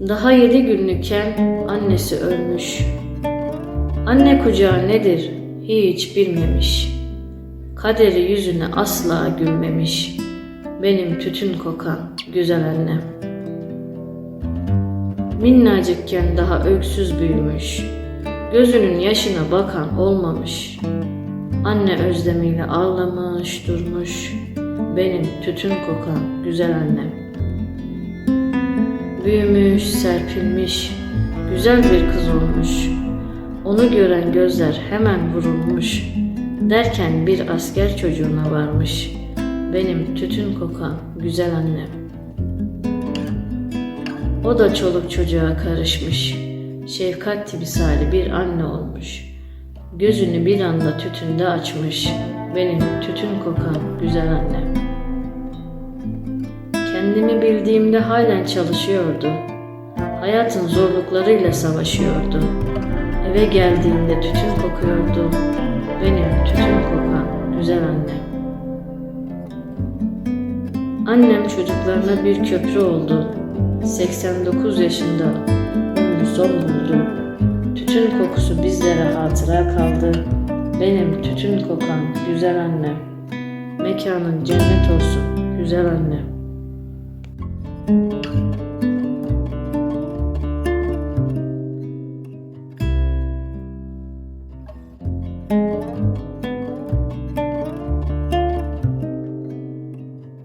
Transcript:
Daha yedi günlükken annesi ölmüş. Anne kucağı nedir hiç bilmemiş. Kaderi yüzüne asla gülmemiş. Benim tütün kokan güzel annem. Minnacıkken daha öksüz büyümüş. Gözünün yaşına bakan olmamış. Anne özlemiyle ağlamış durmuş. Benim tütün kokan güzel annem. Büyümüş, serpilmiş, güzel bir kız olmuş. Onu gören gözler hemen vurulmuş. Derken bir asker çocuğuna varmış. Benim tütün kokan güzel annem. O da çoluk çocuğa karışmış. Şefkat timsali bir anne olmuş. Gözünü bir anda tütünde açmış. Benim tütün kokan güzel annem. Kendimi bildiğimde halen çalışıyordu. Hayatın zorluklarıyla savaşıyordu. Eve geldiğinde tütün kokuyordu. Benim tütün kokan güzel annem. Annem çocuklarına bir köprü oldu. 89 yaşında ömrü son buldu. Tütün kokusu bizlere hatıra kaldı. Benim tütün kokan güzel annem. Mekanın cennet olsun güzel annem. 吞